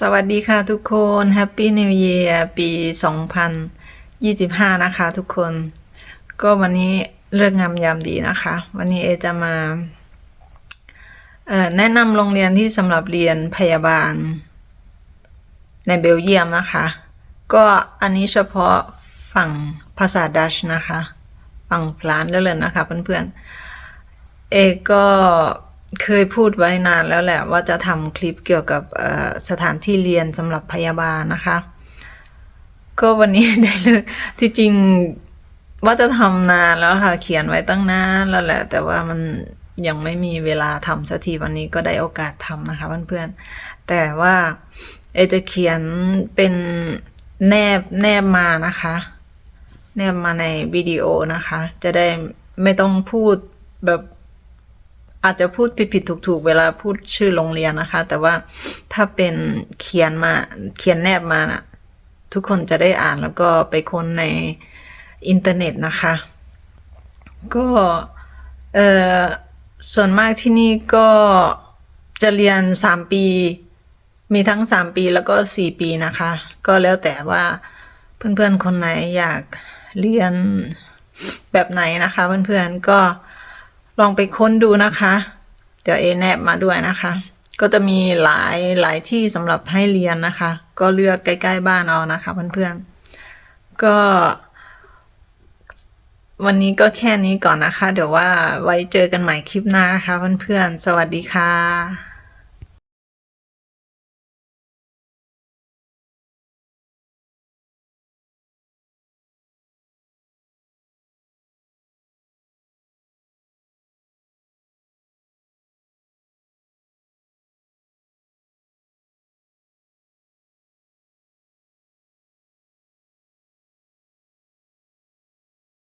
สวัสดีค่ะทุกคน Happy New Year ปี 2025 นะคะทุกคน ก็วันนี้เลิกงามยามดีนะคะ วันนี้เอจะมาแนะนำโรงเรียนที่สำหรับเรียนพยาบาล ในเบลเยียมนะคะ ก็อันนี้เฉพาะฝั่งภาษาดัชนะคะ ฝั่งพลานได้เลยนะคะเพื่อนๆเอก็ เคยพูดไว้นานแล้วแหละว่าจะทำคลิปเกี่ยวกับสถานที่เรียนสำหรับพยาบาลนะคะ ก็วันนี้ได้เลิกที่จริงว่าจะทำนานแล้วค่ะ เขียนไว้ตั้งนานแล้วแหละ แต่ว่ามันยังไม่มีเวลาทำสักทีวันนี้ก็ได้โอกาสทำนะคะเพื่อนๆ แต่ว่าเอจะเขียนเป็นแนบแนบมานะคะ แนบมาในวิดีโอนะคะ จะได้ไม่ต้องพูดแบบ อาจจะพูดผิดๆถูก ๆ เวลาพูดชื่อโรงเรียนนะคะ แต่ว่าถ้าเป็นเขียนมาเขียนแนบมานะทุกคนจะได้อ่านแล้วก็ไปค้นในอินเทอร์เน็ตนะคะ ก็เออส่วนมากที่นี่ก็จะเรียน 3 ปี มีทั้ง 3 ปีแล้วก็ 4 ปีนะคะ ก็แล้วแต่ว่าเพื่อนๆคนไหนอยากเรียนแบบไหนนะคะ เพื่อนๆก็ ลองไปค้นดูนะคะ เดี๋ยวเอแนบมาด้วยนะคะ ก็จะมีหลายหลายที่สำหรับให้เรียนนะคะ ก็เลือกใกล้ ๆ บ้านเอานะคะเพื่อนๆ ก็ วันนี้ก็แค่นี้ก่อนนะคะ เดี๋ยวว่าไว้เจอกันใหม่คลิปหน้านะคะเพื่อนๆ สวัสดีค่ะ